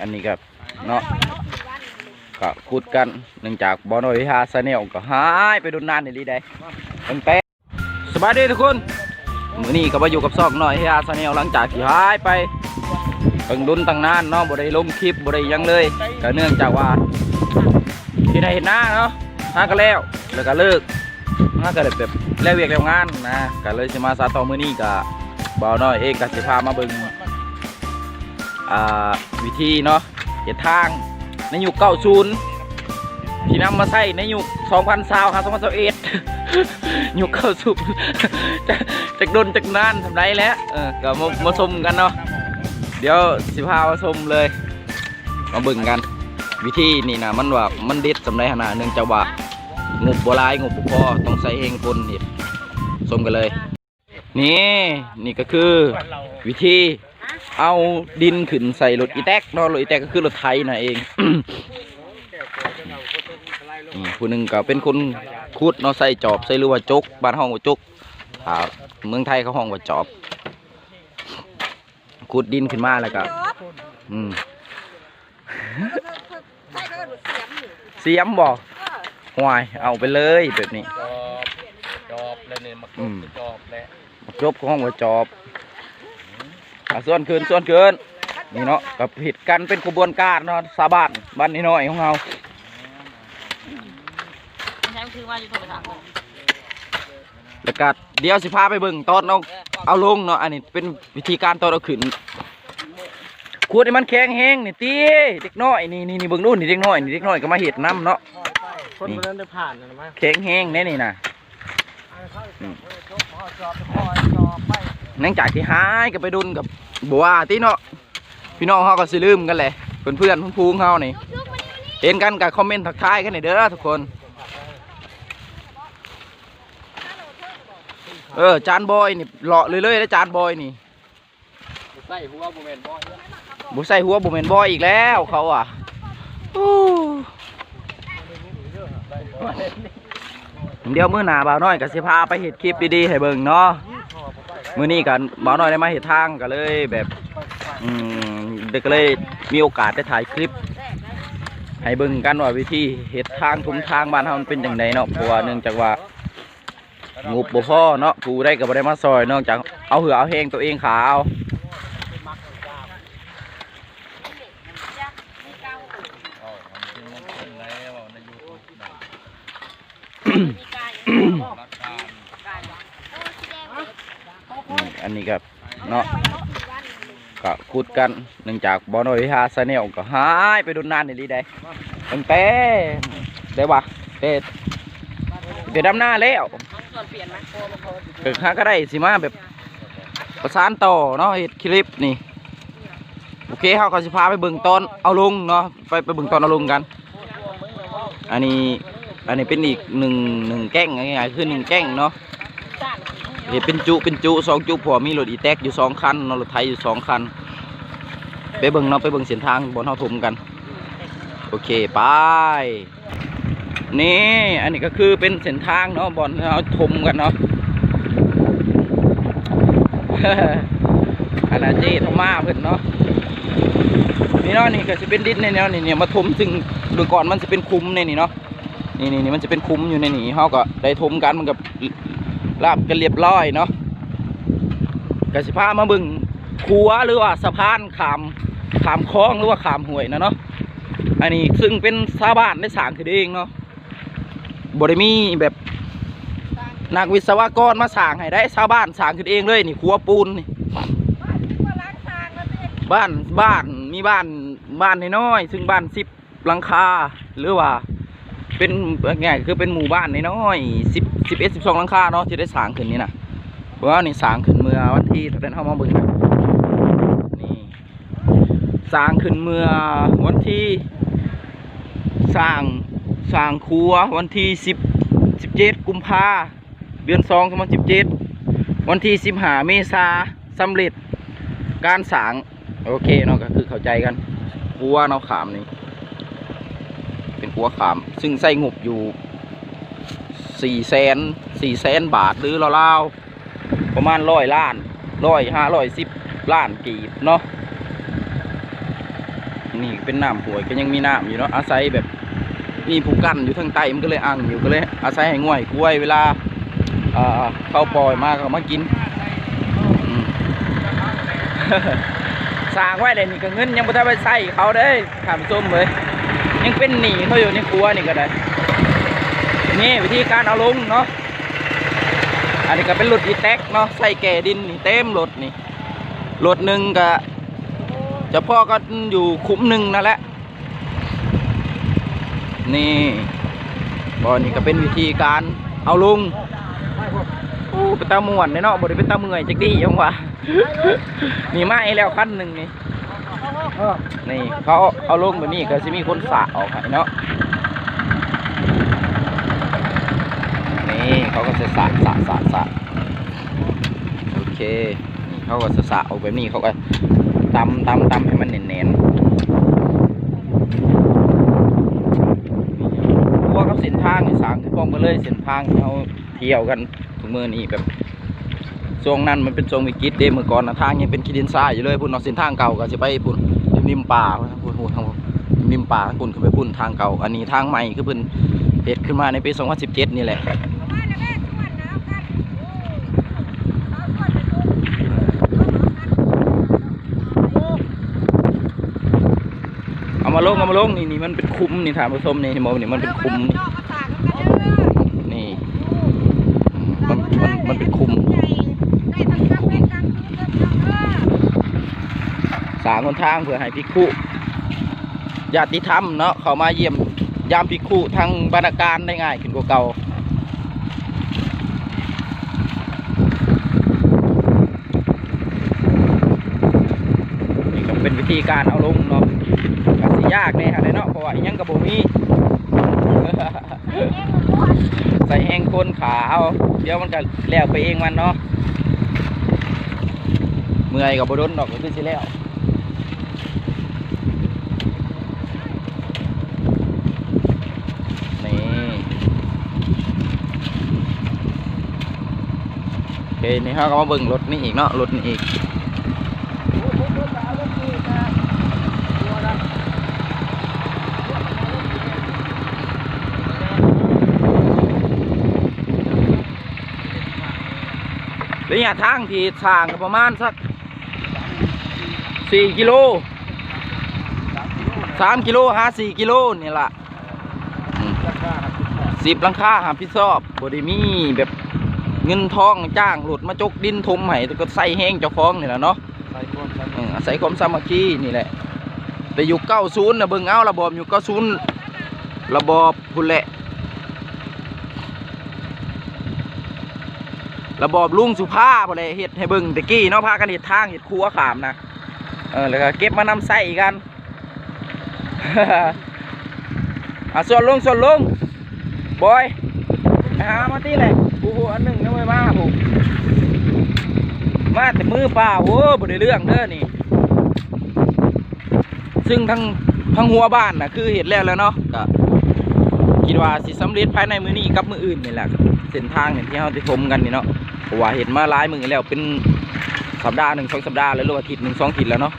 อันนี้ก็เนาะก็พูดกันเนื่องจากบอลโอยฮาซาเนลก็หายไปโดนนานในลีได้ตั้งแต่สบายดีทุกคนมือนี้ก็มาอยู่กับซอกหน่อยฮาซาเนลหลังจากที่หายไปตั้งดุนตั้งนานเนาะบ่ได้ลงคลิปบ่ได้ยังเลยก็เนื่องจากว่าที่ได้เห็นหน้าเนาะหน้าก็แล้วแล้วก็เลิกหน้าก็แบบแล้วเวียกแล้วงานนะก็เลยสิมาสาต่อมือนี้ก็ บ่าวน้อยเองก็สิพามาเบิ่งอ่าวิธีเนาะเฮ็ดทางในยุค90ที่นำมาใช้ในยุค2020ครับ2021ยุค90จะจะดนจักนานทำไรแล้วเออก็มามาชมกันเนาะเดี๋ยวสิพามาชมเลย มาเบิ่งกัน วิธีนี่นะมันว่ามันเด็ดสำไรขนาดเนื่องจากว่างบโบราณงบบุพอต้องใส่เองคนเห็ดสมกันเลย นี่ นี่ก็คือวิธีเอาดินขึ้นใส่รถอีแตกเนาะรถอีแตกก็คือรถไถนะเองนี่ผู้หนึ่งก็เป็นคนขุดเนาะใส่จอบใส่หรือว่าจกบ้านห้องว่าจกอ่าเมืองไทยเขาห้องว่าจอบขุดดินขึ้นมาแล้วก็อืมใช่ก็เสียมอยู่เสียมบอกหวายเอาไปเลยแบบนี้จอบจอบแล้วเนี่ยมาอืมจอบแล้ว จบห้องว่าจอบอะส่วนคืนส่วนคืนนี่เนาะกับผิดกันเป็นขบวนการเนาะสาบานบ้านนี้น้อยของเราใช้คือว่าอยู่ตรงกระถางแล้วก็เดี๋ยวสิพาไปเบิ่งตอนเอาเอาลงเนาะอันนี้เป็นวิธีการตอนเอาขึ้นขวดให้มันแข็งแห้งนี่ตีเด็กน้อยนี่นี่นี่เบิ่งดูนี่เด็กน้อยนี่เด็กน้อยก็มาเห็ดน้ำเนาะคนนนั้นได้ผ่านนะมั้ยแข็งแห้งแน่นี่นะ อืม หลังจากที่หายก็ไปดุนกับบัวตีเนาะพี่น้องเขาก็สิลืมกันแหละเพื่อนเพื่อนๆพูงเขานี่เห็นกันกับคอมเมนต์ทักทายกันหน่อยเด้อทุกคน เออจานบอยนี่เลาะเรื่อยๆแล้วจานบอยนี่ใส่หัวโมเมนบอยบุใส่หัวบุเมนบอยอีกแล้วเขาอะเดี๋ยวมื้อหนาบ่าวน้อยก็สิพาไปเห็ดคลิปดีๆให้เบิ่งเนาะ มื้อนี้กันบ่าวน้อยได้มาเห็ดทางก็เลยแบบอืมเด็กก็เลยมีโอกาสได้ถ่ายคลิป ให้เบิ่งกันว่าวิธีเห็ดทางทุมทางบ้านเฮามันเป็นจังไดเนาะเพราะว่าเนื่องจากว่างบบ่พอเนาะกูได้ก็บ่ได้มาซอยนอกจากเอาเหือเอาแหงตัวเองขาเอาอ๋อมันเป็นมงคลแล้วในยูทูบนะ รักการ อันนี้ก็เนาะก็พูดกันเนื่องจากบอลอยฮาซาเนลก็หายไปโดนนานในลีได้ตั้งแต่ได้ปะแต่แต่ดำหน้าแล้วเกิดหาก็ได้สิมาแบบประสานต่อเนาะเฮ็ดคลิปนี่โอเคเขาก็สิพาไปเบิ่งตอนเอาลงเนาะไปไปเบิ่งตอนเอาลงกัน อันนี้อันนี้เป็นอีกหนึ่งหนึ่งแก้งง่ายๆคือหนึ่งแก้งเนาะ นี่เป็นจุเป็นจุสองจุเพอมีรถอีแท็กอยู่สองคันนรถไถอยู่สองคัน ไปเบิ่งเนาะไปเบิ่งเส้นทางบนเฮาทุ่มกัน โอเคไปนี่ อันนี้ก็คือเป็นเส้นทางเนาะบอลเฮาทุมกันเนาะอาณาเจทมาเพิ่นเนาะนี่เนาะนี่ก็จะเป็นดินในเนาะนี่เนี่ยมาถมซึ่งเมื่อก่อนมันจะเป็นคุ้มในนี่เนาะนี่นี่นี่มันจะเป็นคุ้มอยู่ในนี่เฮาก็ได้ถมกันมันกับ ลาบกันเรียบร้อยเนาะกสิพามาบึงคัวหรือว่าสะพานขามขามคลองหรือว่าขามห้วยนะเนาะอันนี้ซึ่งเป็นชาวบ้านได้สร้างขึ้นเองเนาะบริมีแบบนักวิศวกรมาสร้างให้ได้ชาวบ้านสร้างขึ้นเองเลยนี่คัวปูนนี่บ้านบ้านมีบ้านบ้านน้อยๆซึ่งบ้านสิบหลังคาหรือว่า เป็นไงคือเป็นหมู่บ้านน้อยๆสิบ สิบเอ็ดสิบสองหลังคาเนาะที่ได้สางขึ้นนี่นะเพราะว่านี่สางขึ้นเมื่อวันที่ตอนนั้นเข้ามาบิ่งนี่สางขึ้นเมื่อวันที่สร้างสร้างครัววันที่สิบสิบเจ็ดกุมภาเดือนสองสองพันสิบเจ็ดวันที่สิบห้าเมษาสำเร็จการสางโอเคเนาะก็คือเข้าใจกันครัวเนาะขามนี่เป็นหัวขาม ซึ่งใส่งบอยู่ สี่แสนสี่แสนบาทหรือราวๆประมาณร้อยล้านร้อยห้าร้อยสิบล้านกีบเนาะนี่เป็นน้ำหวยก็ยังมีน้ำอยู่เนาะอาศัยแบบมีผู้กันอยู่ทางใต้มันก็เลยอังอยู่ก็เลย อาศัยให้ง่วยกล้วยเวลาเข้าปล่อยมาก็มากินสร้างไว้เลยนี่ก็เงินยังไม่ได้ไปใส่เขาเด้ถามส้มเลยยังเป็นหนีเขาอยู่ในครัวนี่ก็ได้ นี่วิธีการเอาลงเนาะอันนี้ก็เป็นรถอีแท็กเนาะใส่แก่ดินนี่เต็มรถนี่รถหนึ่งก็เจะพ่อก็อยู่คุ้มหนึ่งนั่นแหละนี่บอนี่ก็เป็นวิธีการเอาลงโอ้เป็นตาม่วนเนาะบ่ได้เป็นตาเมื่อยจักดียังวะนี่มาให้แล้วคันหนึ่งนี่นี่เขาเอาลงแบบนี้ก็จะมีคนสระออกเนาะ นี่ เขาก็จะสะสะสะสะโอเคนี่เขาก็จะสะออกแบบนี้เขาก็ตำตำตำให้มันเน้นๆตัวกับเส้นทางนี่สางขึ้นพร้อมกันเลยเส้นทางเขาเที่ยวกันทุกมือนี่แบบช่วงนั้นมันเป็นช่วงวิกฤตเดมือก่อนนะทางยังเป็นขี้ดินทรายอยู่เลยพุ่นเนาเส้นทางเก่าก็จะไปพุ่นริมป่าพุ่นพุ่นทางริมป่าพุ่นขึ้นไปพุ่นทางเก่า อันนี้ทางใหม่คือเพิ่นเฮ็ดขึ้นมาในปี 2017 นี่แหละ เอา มาลงเอามาลงนี่นี่มันเป็นคุ้มนี่ถามผู้ชมนี่เห็นบ่นี่มันเป็นคุ้มนี่มันมันมันเป็นคุ้มสางคนทางเพื่อให้พิกขุญาติธรรมเนาะเขามาเยี่ยมยามพิกขุทางบรรณาการได้ง่ายขึ้นกว่าเก่านี่ก็เป็นวิธีการเอาลงเนาะ ยากแน่ฮะเนาะเพราะว่าอิหยังกับบ่มีใส่แห้งก้นขาเอาเดี๋ยวมันก็แล้วไปเองมันเนาะเมื่อยกับบดนดอกก็คือสิแล้วนี่โอเคนี่เขาก็มาเบิ่งรถนี่อีกเนาะรถนี่อีก ระยะทางที่ทางก็ประมาณสักสี่กิโลสามกิโลห้าสี่กิโลนี่ล่ะอืมสิบหลังคาหาพิซอบบไดีมีแบบเงินทองจ้างรถมาจกดินทมให้แต่ก็ใส่แห้งเจ้าของนี่แหละเนาะใส่ก้นใส่อืมอาศัยความสามัคคีนี่แหละ แต่ยุคเก้าศูนย์นะเบิ่งเอาระบอบยุคเก้าศูนย์ระบอบพุ่นแหละ ระบอบลุงสุภาพอะไรเฮ็ดให้เบิ่งตะกี้เนาะพากันเฮ็ดทางเฮ็ดครัวขามนะเออแล้วก็เก็บมานำใส่กันอะส่วนลงส่วนลงบอยหามาที่เลยกูอันหนึ่งนะเว้ยมาผมมาแต่มือเปล่าโอ้บ่ได้เรื่องเด้อนี่ ซึ่งทั้งทั้งหัวบ้านนะคือเห็นแล้วแล้วเนาะก็คิดว่าสิสำเร็จภายในมือนี้กับมืออื่นนี่แหละเส้นทางเนี่ยที่เราจะชมกันนี่เนาะ เพราะว่าเห็นมาหลายมือแล้วเป็นสัปดาห์หนึ่งสองสัปดาห์แล้วหรือว่าอาทิตย์หนึ่งสองอาทิตย์แล้วเนาะ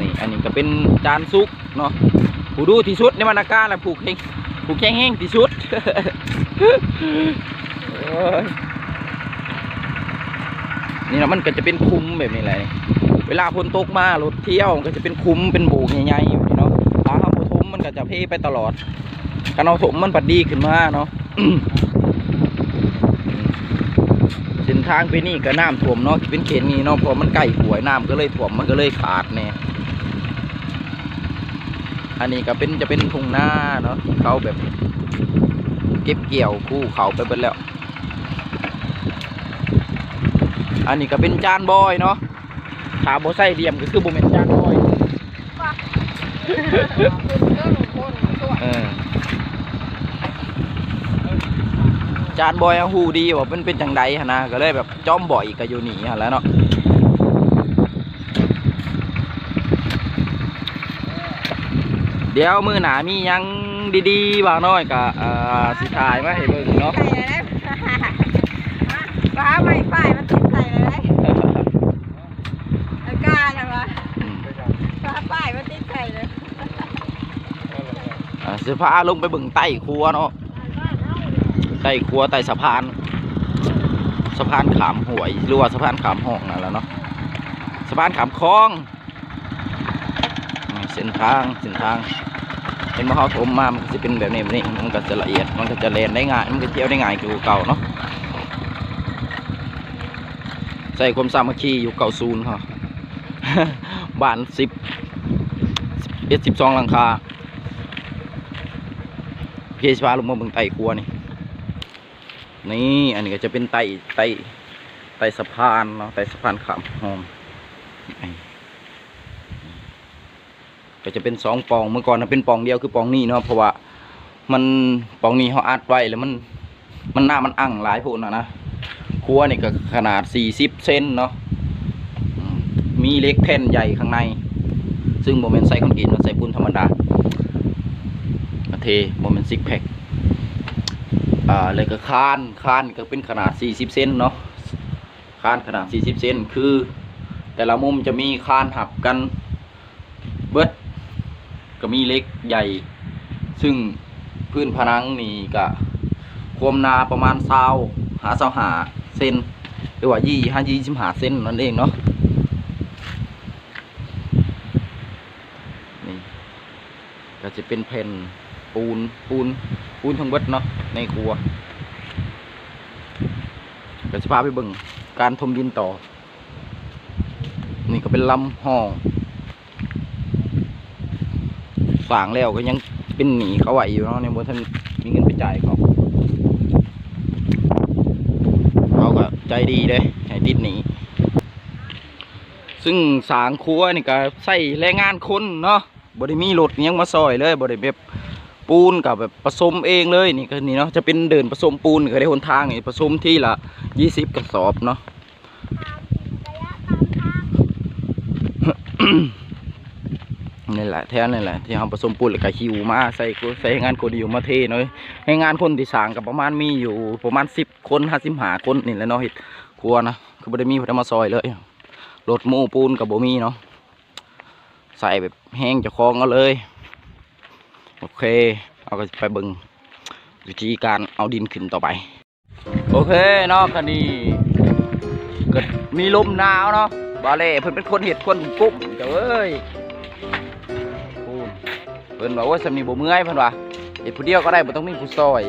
นี่อันนี้ก็เป็นจานซุกเนาะผู้ดูที่สุดในบรรณาการและผูกแห้งผูกแข็งแห้งที่สุดนี่เนาะมันก็จะเป็นคุ้มแบบนี้แหละเวลาฝนตกมารถเที่ยวก็จะเป็นคุ้มเป็นโบกใหญ่ๆอยู่นี่เนาะถ้าเขาบ่ถมมันก็จะเพไปตลอดการเอาถมมันปัดดีขึ้นมาเนาะ เส้นทางไปนี่ก็น้ำท่วมเนาะเป็นเขตนี้เนาะเพราะมันใกล้หวยน้ำก็เลยท่วมมันก็เลยขาดแน่อันนี้ก็เป็นจะเป็นทุ่งนาเนาะเขาแบบ เก็บเกี่ยวคู่เขาไปเบิดแล้ว อันนี้ก็เป็นจานบอยเนาะถ้าบ่ใส่เหลี่ยมก็คือบ่แม่นจานบอยเออ จานบอยอะฮู้ดีว่ามันเป็นจังไดหั่นนะก็เลยแบบจ้อมบ่อยก็อยู่นี่หั่นแหล้วเนาะเดี๋ยวมื้อหน้ามีหยังดีๆบ่าวน้อยก็เอ่อสิถ่ายมาให้เบิ่งเนาะฟ้าไม่ป้ายมันติดใส่เลยได้อากาศนะวะอืมฟ้าป้ายมันติดใส่เลยอ่าสิพาลงไปเบิ่งใต้ครัวเนาะใต้ครัวใต้สะพาน สะพานขามหวยหรือว่าสะพานขามห้องนั่นแหละเนาะสะพานขามคลองเส้นทางเส้นทางเป็นมหาถมมามันจะเป็นแบบนี้แบบนี้มันก็จะละเอียดมันก็จะเลนได้ง่ายมันก็เที่ยวได้ง่ายกว่เก่าเนาะใส่ความสามัคคีอยู่เก่าซูนเขาบ้านสิบเอ็ดสิบสองหลังคาเพชพาลงมาเบิ่งไต่ครัวนี่ นี่อันนี้ก็จะเป็นไต่ไต่ไต่สะพานเนาะไต่สะพานขามห้องก็จะเป็นสองปองเมื่อก่อนนะเป็นปองเดียวคือปองนี้เนาะเพราะว่ามันปองนี้เขาอัดไว้แล้วมันมันหน้ามันอั่งหลายพูนนะนะครัวนี่ก็ขนาดสี่สิบเซนเนาะมีเล็กแผ่นใหญ่ข้างใน ซึ่งโมเมนต์ใส่คอนกรีตมันใส่ปูนธรรมดาเทโมเมนต์ซิกแพค อ่าเลยก็คานคานก็เป็นขนาด 40 เซนเนาะคานขนาด 40 เซนคือ แต่ละมุมจะมีคานหับกันเบิดก็มีเล็กใหญ่ ซึ่งพื้นผนังนี่ก็ความนาประมาณซาวหาซาวหาเซนหรือว่ายี่ห้ายี่สิบหาเซนนั่นเองเนาะนี่ก็จะเป็นแผ่น ปูนปูนปูนทั้งเบิดเนาะในครัวเดี๋ยวจะพาไปเบิ่งการทมดินต่อ นี่ก็เป็นลำห้องสร้างแล้วก็ยังเป็นหนีเขาไหวอยู่เนาะในเมื่อท่านมีเงินไปจ่ายเขาเขาก็ใจดีเลยให้ติดหนีซึ่งสร้างครัวนี่ก็ใส่แรงงานคนเนาะบริมีรถอิหยังมาซอยเลยบริแบบ ปูนกับแบบผสมเองเลยนี่ก็นี่เนาะจะเป็นเดินผสมปูนก็ได้หนทางนี่ผสมที่ละยี่สิบกระสอบเนาะนี่แหละแท้นี่แหละที่เราผสมปูนแล้วก็หิวมาใส่ใส่งานคนอยู่มาเทเนาะให้งานคนที่สางกับประมาณมีอยู่ประมาณสิบคนห้าสิบหาคนนี่แหละเนาะเห็ดครัวนะคือบ่ได้มีพมาซอยเลยรถมูปูนกับบ่มีเนาะใส่แบบแห้งจะคลองก็เลย โอเค เอาก็ไปบิ่งวิธีการเอาดินขึ้นต่อไป โอเคเนาะคันนี้เกิดมีลมหนาวเนาะบาเล่เพิ่นเป็นคนเห็ดคนกุ้มเจ้เอ้ยพูนเพิ่นบอกว่าสำนีบ่เมื่อยเพิ่นว่าเห็ดผู้เดียวก็ได้บ่ต้องมีผู้ซอย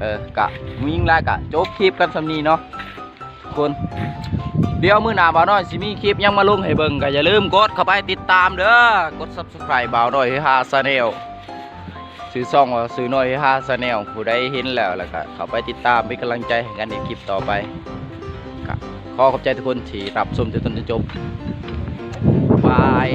เออกะมียิงแลกะจบคลิปกันสำนีเนาะคน เดี๋ยวมื้อหน้าบ่าวน้อยสิมีคลิปยังมาลงให้เบิ่งก็อย่าลืมกดเข้าไปติดตามเด้อกด Subscribe บ่าวน้อยให้หาซาแนล ซื้อซ่องว่าซื้อหน่อยห้าสแนลผู้ใดเห็นแล้วแล้วก็เข้าไปติดตามเป็นกำลังใจให้กันในคลิปต่อไปขอขอบใจทุกคนที่รับชมจนจนจบบาย